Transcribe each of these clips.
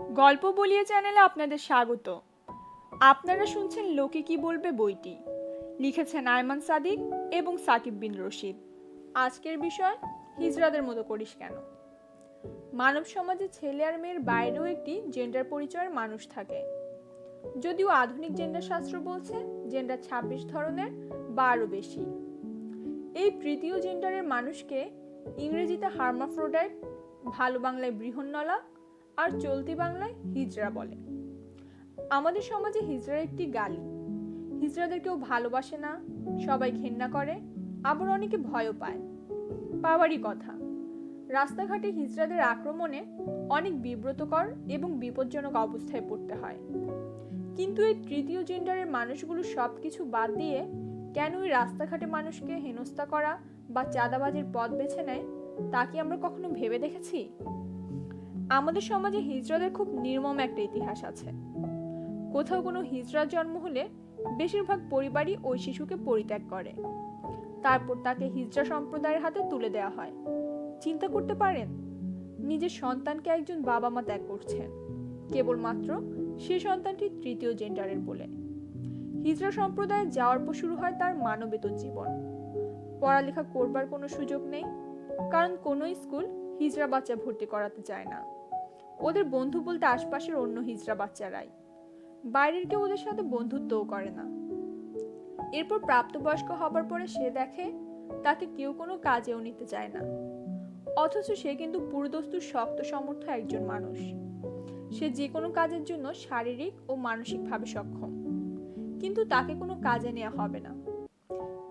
গল্প বলিয়ে চ্যানেলে আপনাদের স্বাগত। আপনারা শুনছেন লোকে কি বলবে বইটি। লিখেছেন আয়মান সাদিক এবং সাকিব বিন রশিদ। আজকের বিষয়, হিজরাদের মতো করিস কেন? মানব সমাজে ছেলে আর মেয়ের বাইরেও একটি জেন্ডার পরিচয়ের মানুষ থাকে। যদিও আধুনিক জেন্ডার শাস্ত্র বলছে জেন্ডার ছাব্বিশ ধরনের বা আরও বেশি। এই তৃতীয় জেন্ডারের মানুষকে ইংরেজিতে হার্মাফ্রোডাইট ভালো বাংলায় বৃহন্নলা আর চলতি বাংলায় হিজড়া বলে। আমাদের সমাজে হিজড়া একটি গালি। হিজড়াদের কেউ ভালোবাসে না, সবাই ঘেন্না করে, আবার অনেকে ভয়ও পায়। পাওয়ারই কথা। রাস্তাঘাটে হিজড়াদের আক্রমণে অনেক বিব্রতকর এবং বিপজ্জনক অবস্থায় পড়তে হয়। কিন্তু এই তৃতীয় জেন্ডারের মানুষগুলো সব কিছু বাদ দিয়ে কেন ওই রাস্তাঘাটে মানুষকে হেনস্থা করা বা চাঁদাবাজির পথ বেছে নেয়, তা কি আমরা কখনো ভেবে দেখেছি? আমাদের সমাজে হিজড়াদের খুব নির্মম একটা ইতিহাস আছে। কোথাও কোনো হিজড়ার জন্ম হলে বেশিরভাগ পরিবারই ওই শিশুকে পরিত্যাগ করে। তারপর তাকে হিজড়া সম্প্রদায়ের হাতে তুলে দেওয়া হয়। চিন্তা করতে পারেন, নিজের সন্তানকে একজন বাবা মা ত্যাগ করছেন কেবলমাত্র সে সন্তানটি তৃতীয় জেন্ডারের বলে। হিজড়া সম্প্রদায়ে যাওয়ার পর শুরু হয় তার মানবেতর জীবন। পড়ালেখা করবার কোনো সুযোগ নেই, কারণ কোনো স্কুল হিজড়া বাচ্চা ভর্তি করাতে চায় না। ওদের বন্ধু বলতে আশপাশের অন্য হিজড়া বাচ্চারাই। বাইরের কেউ ওদের সাথে বন্ধুত্বও করে না। এরপর প্রাপ্তবয়স্ক হবার পরে সে দেখে তাকে কেউ কোনো কাজেও নিতে চায় না। অথচ সে কিন্তু পুরোদস্তুর শক্ত সমর্থ একজন মানুষ। সে যে কোনো কাজের জন্য শারীরিক ও মানসিকভাবে সক্ষম। কিন্তু তাকে কোনো কাজে নেওয়া হবে না।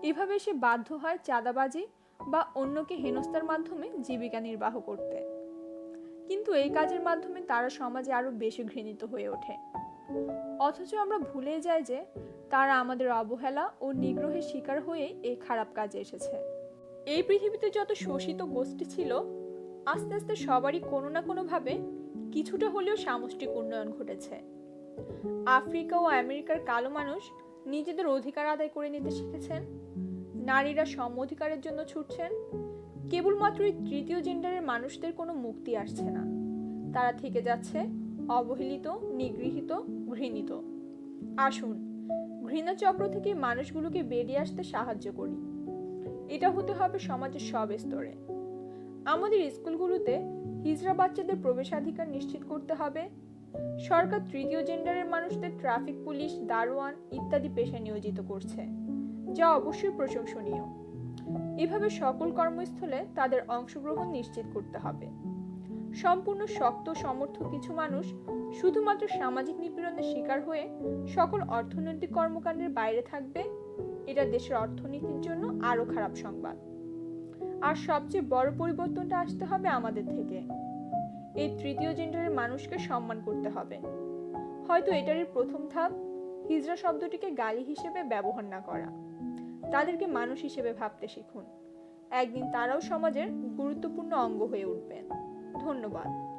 এভাবে সে বাধ্য হয় চাঁদাবাজি বা অন্যকে হেনস্থার মাধ্যমে জীবিকা নির্বাহ করতে। কিন্তু এই কাজের মাধ্যমে তারা সমাজে আরও বেশি ঘৃণিত হয়ে ওঠে। অথচ আমরা ভুলে যাই যে তারা আমাদের অবহেলা ও নিগ্রহের শিকার হয়ে এই খারাপ কাজে এসেছে। এই পৃথিবীতে যত শোষিত গোষ্ঠী ছিল, আস্তে আস্তে সবারই কোনো না কোনোভাবে কিছুটা হলেও সামষ্টিক উন্নয়ন ঘটেছে। আফ্রিকা ও আমেরিকার কালো মানুষ নিজেদের অধিকার আদায় করে নিতে শিখেছেন, নারীরা সম অধিকারের জন্য ছুটছেন কেবলমাত্র এই তৃতীয় জেন্ডারের মানুষদের কোনো মুক্তি আসছে না। তারা থেকে যাচ্ছে অবহেলিত, নিগৃহীত, ঘৃণিত। আসুন ঘৃণা চক্র থেকে মানুষগুলোকে বেরিয়ে আসতে সাহায্য করি। এটা হতে হবে সমাজের সব স্তরে। আমাদের স্কুলগুলোতে হিজড়া বাচ্চাদের প্রবেশাধিকার নিশ্চিত করতে হবে। সরকার তৃতীয় জেন্ডারের মানুষদের ট্রাফিক পুলিশ, দারোয়ান ইত্যাদি পেশায় নিয়োজিত করছে, যা অবশ্যই প্রশংসনীয়। এভাবে সকল কর্মস্থলে তাদের অংশগ্রহণ নিশ্চিত করতে হবে। সম্পূর্ণ শক্ত, সমর্থ কিছু মানুষ শুধুমাত্র সামাজিক নিপীড়নের শিকার হয়ে সকল অর্থনৈতিক কর্মকাণ্ডের বাইরে থাকবে, এটা দেশের অর্থনীতির জন্য আরও খারাপ সংবাদ। আর সবচেয়ে বড় পরিবর্তনটা আসতে হবে আমাদের থেকে। এই তৃতীয় জেন্ডারের মানুষকে সম্মান করতে হবে। হয়তো এটারই প্রথম ধাপ, হিজড়া শব্দটিকে গালি হিসেবে ব্যবহার না করা। তাদেরকে মানুষ হিসেবে ভাবতে শিখুন। একদিন তারাও সমাজের গুরুত্বপূর্ণ অঙ্গ হয়ে উঠবেন। ধন্যবাদ।